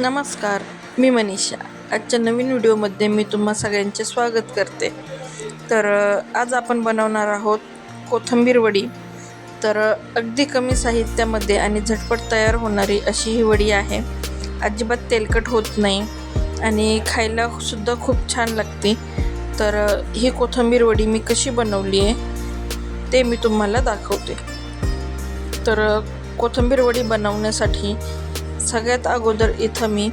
नमस्कार मी मनीषा. आजच्या नवीन व्हिडिओमध्ये मी तुम्हा सगळ्यांचे स्वागत करते. तर आज आपण बनवणार आहोत कोथिंबीर वडी. तर अगदी कमी साहित्यामध्ये आणि झटपट तयार होणारी अशी ही वडी आहे. अजिबात तेलकट होत नाही आणि खायला सुद्धा खूप छान लागते. तर ही कोथिंबीर वडी मी कशी बनवली आहे ते मी तुम्हाला दाखवते. तर कोथंबीर कोथिंबीर वडी बनवण्यासाठी सगळ्यात अगोदर इथं मी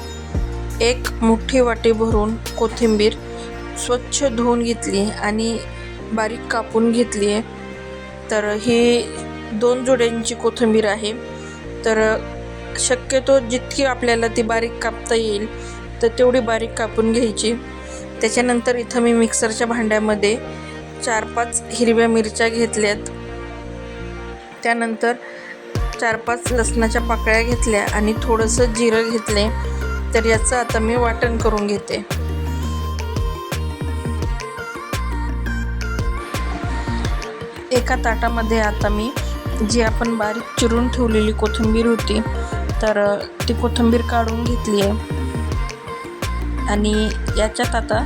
एक मोठी वाटी भरून कोथिंबीर स्वच्छ धुवून घेतली आणि बारीक कापून घेतली आहे. तर ही दोन जोड्यांची कोथिंबीर आहे. तर शक्यतो जितकी आपल्याला ती बारीक कापता येईल तर तेवढी बारीक कापून घ्यायची. त्याच्यानंतर इथं मी मिक्सरच्या भांड्यामध्ये चार पाच हिरव्या मिरच्या घेतल्यात. त्यानंतर चार पाच लसणाच्या पाकळ्या घेतल्या आणि थोडंसं जिरं घेतले तर याचं आता मी वाटण करून घेते. एका ताटामध्ये आता मी जी आपण बारीक चिरून ठेवलेली कोथिंबीर होती तर ती कोथिंबीर काढून घेतली आहे. आणि याच्यात आता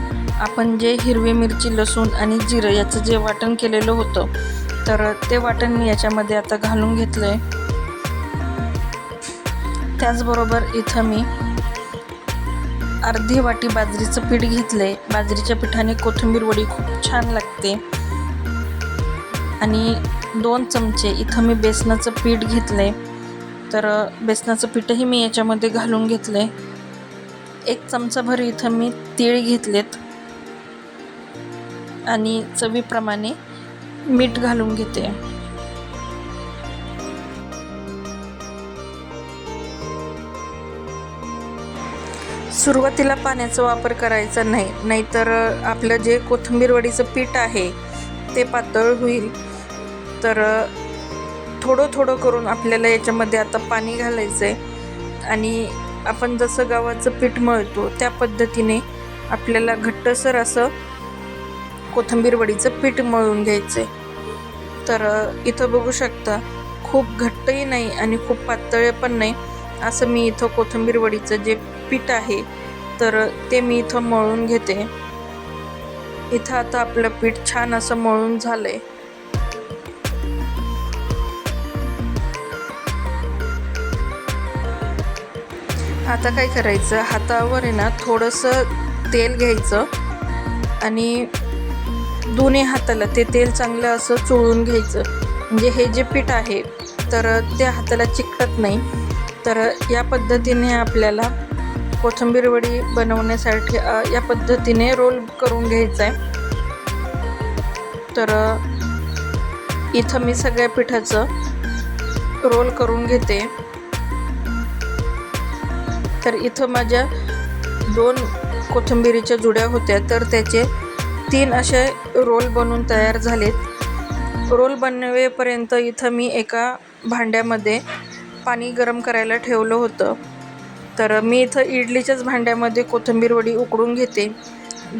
आपण जे हिरवी मिरची लसूण आणि जिरं याचं जे वाटण केलेलं होतं तर ते वाटण मी याच्यामध्ये आता घालून घेतलं आहे त्याचबरोबर इथं मी अर्धी वाटी बाजरीचं पीठ घेतलं आहे बाजरीच्या पिठाने कोथिंबीर वडी खूप छान लागते. आणि दोन चमचे इथं मी बेसनाचं पीठ घेतलं तर बेसनाचं पीठही मी याच्यामध्ये घालून घेतलं आहे एक चमचाभर इथं मी तीळ घेतलेत. आणि चवीप्रमाणे मीठ घालून घेते. सुरुवातीला पाण्याचा वापर करायचा नाही नाहीतर आपलं जे कोथिंबीरवडीचं पीठ आहे ते पातळ होईल. तर थोडं थोडं करून आपल्याला याच्यामध्ये आता पाणी घालायचं आहे आणि आपण जसं गव्हाचं पीठ मळतो त्या पद्धतीने आपल्याला घट्टसर असं कोथिंबीर वडीचं पीठ मळून घ्यायचं आहे तर इथं बघू शकता खूप घट्टही नाही आणि खूप पातळ पण नाही असं मी इथं कोथिंबीर वडीचं जे पीठ आहे तर ते मी इथं मळून घेते. इथं आता आपलं पीठ छान असं मळून झालं आहे आता काय करायचं? हातावर आहे ना थोडंसं तेल घ्यायचं आणि दोन्ही हाताला ते तेल चांगलं असं चोळून घ्यायचं. म्हणजे हे जे पीठ आहे तर त्या हाताला चिकटत नाही. तर या पद्धतीने आपल्याला कोथिंबीर वडी बनवण्यासाठी या पद्धतीने रोल करून घ्यायचा आहे तर इथं मी सगळ्या पिठाचं रोल करून घेते. तर इथं माझ्या दोन कोथिंबिरीच्या जुड्या होत्या तर त्याचे तीन असे रोल बनवून तयार झालेत. रोल बनवेपर्यंत इथं मी एका भांड्यामध्ये पाणी गरम करायला ठेवलं होतं. तर मी इथं इडलीच्याच भांड्यामध्ये कोथिंबीर वडी उकडून घेते.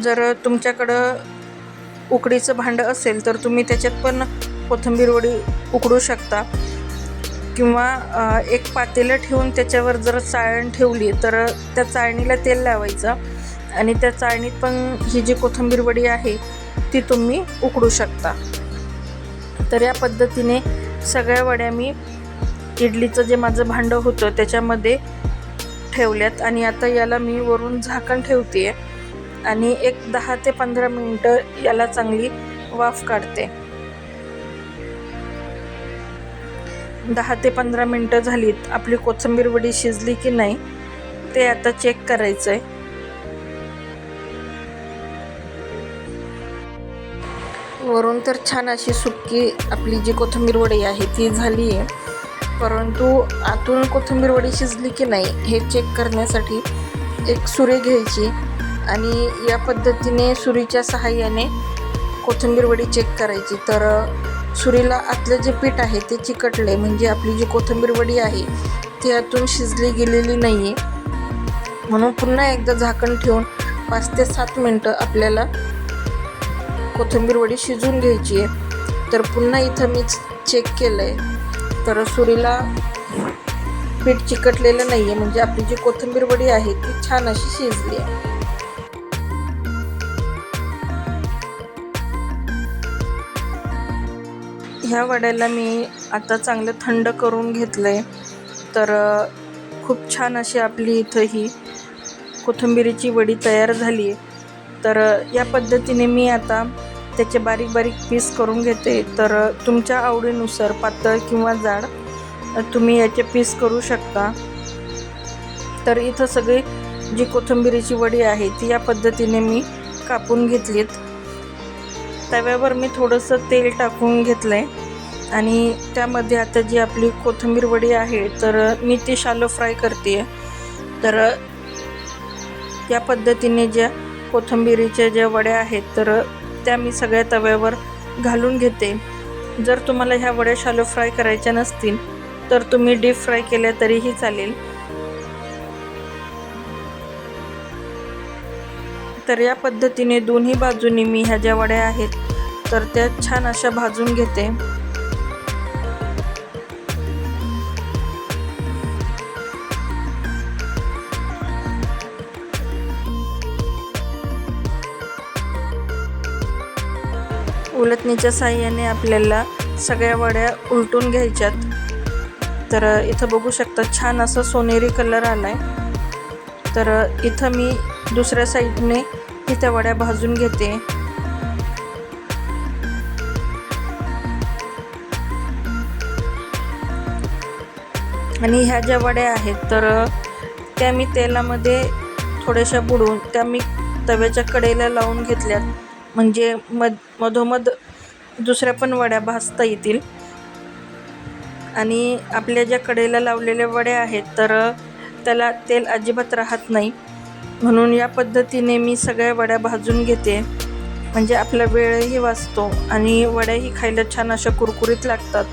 जर तुमच्याकडं उकडीचं भांडं असेल तर तुम्ही त्याच्यात पण कोथिंबीर वडी उकडू शकता. किंवा एक पातेलं ठेवून त्याच्यावर जर चाळण ठेवली तर त्या चाळणीला तेल लावायचं. आणि त्या चाळणीत पण ही जी कोथिंबीर वडी आहे ती तुम्ही उकडू शकता. तर या पद्धतीने सगळ्या वड्या मी इडलीचं जे माझं भांडं होतं त्याच्यामध्ये ठेवल्यात आणि आता याला मी वरून झाकण ठेवते आणि एक दहा ते पंधरा मिनटं याला चांगली वाफ काढते. दहा ते पंधरा मिनटं झालीत. आपली कोथिंबीर वडी शिजली की नाही ते आता चेक करायचं आहे वरून तर छान अशी सुक्की आपली जी कोथिंबीर वडी आहे ती झाली आहे परंतु आतून कोथिंबीर वडी शिजली की नाही हे चेक करण्यासाठी एक सुरे घ्यायची आणि या पद्धतीने सुरीच्या सहाय्याने कोथिंबीर वडी चेक करायची. तर सुरीला आतलं जे पीठ आहे ते चिकटले म्हणजे आपली जी कोथिंबीर वडी आहे ती आतून शिजली गेलेली नाही आहे म्हणून पुन्हा एकदा झाकण ठेवून पाच ते सात मिनटं आपल्याला कोथिंबीर वडी शिजवून घ्यायची आहे. तर पुन्हा इथं मी चेक केलं आहे तर सुरीला पीठ चिकटलेलं नाही आहे म्हणजे आपली जी कोथिंबीर वडी आहे ती छान अशी शिजली आहे. ह्या वड्याला मी आता चांगलं थंड करून घेतलं आहे तर खूप छान अशी आपली इथं ही कोथिंबिरीची वडी तयार झाली आहे तर या पद्धतीने मी आता त्याचे बारीक बारीक पीस करून घेते. तर तुमच्या आवडीनुसार पातळ किंवा जाड तुम्ही याचे पीस करू शकता. तर इथं सगळी जी कोथिंबिरीची वडी आहे ती या पद्धतीने मी कापून घेतलीत. तव्यावर मी थोडंसं तेल टाकून घेतलं आहे आणि त्यामध्ये आता जी आपली कोथिंबीर वडी आहे तर मी ती शालो फ्राय करते. तर या पद्धतीने ज्या कोथिंबिरीच्या ज्या वड्या आहेत तर त्या मी सगळ्या तव्यावर घालून घेते. जर तुम्हाला ह्या वड्या शालो फ्राय करायच्या नसतील तर तुम्ही डीप फ्राय केल्या तरीही चालेल. तर या पद्धतीने दोन्ही बाजूनी मी ह्या ज्या वड्या आहेत तर त्या छान अशा भाजून घेते. उलटणीच्या साह्याने आपल्याला सगळ्या वड्या उलटून घ्यायच्यात. तर इथं बघू शकता छान असं सोनेरी कलर आला आहे तर इथं मी दुसऱ्या साईडने इथं वड्या भाजून घेते. आणि ह्या ज्या वड्या आहेत तर त्या मी तेलामध्ये थोड्याशा बुडवून त्या मी तव्याच्या कडेला लावून घेतल्यात. म्हणजे मध मधोमध दुसऱ्या पण वड्या भाजता येतील. आणि आपल्या ज्या कडेला लावलेल्या वड्या आहेत तर त्याला तेल अजिबात राहत नाही. म्हणून या पद्धतीने मी सगळ्या वड्या भाजून घेते. म्हणजे आपला वेळही वाचतो आणि वड्याही खायला छान अशा कुरकुरीत लागतात.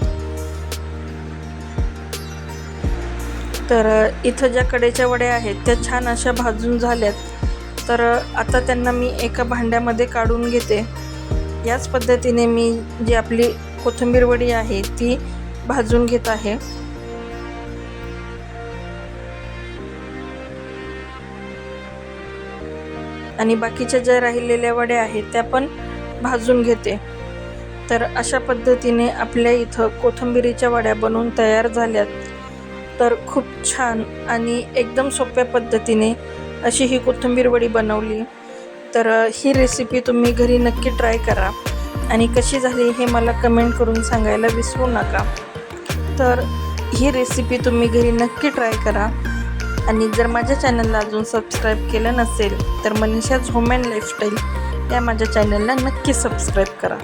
तर इथं ज्या कडेच्या वड्या आहेत त्या छान अशा भाजून झाल्यात. तर आता त्यांना मी एका भांड्यामध्ये काढून घेते. याच पद्धतीने मी जी आपली कोथिंबीर वडी आहे ती भाजून घेत आहे. आणि बाकीच्या ज्या राहिलेल्या वड्या आहेत त्या पण भाजून घेते. तर अशा पद्धतीने आपल्या इथं कोथिंबिरीच्या वड्या बनवून तयार झाल्यात. तर खूप छान आणि एकदम सोप्या पद्धतीने अशी ही कोथिंबीर वडी बनवली. तर ही रेसिपी तुम्ही घरी नक्की ट्राय करा. आणि कशी झाली हे मला कमेंट करून सांगायला विसरू नका. तर ही रेसिपी तुम्ही घरी नक्की ट्राय करा. आणि जर माझ्या चॅनलला अजून सबस्क्राईब केलं नसेल तर मनीषाज होम अँड लाईफस्टाईल या माझ्या चॅनलला नक्की सबस्क्राईब करा.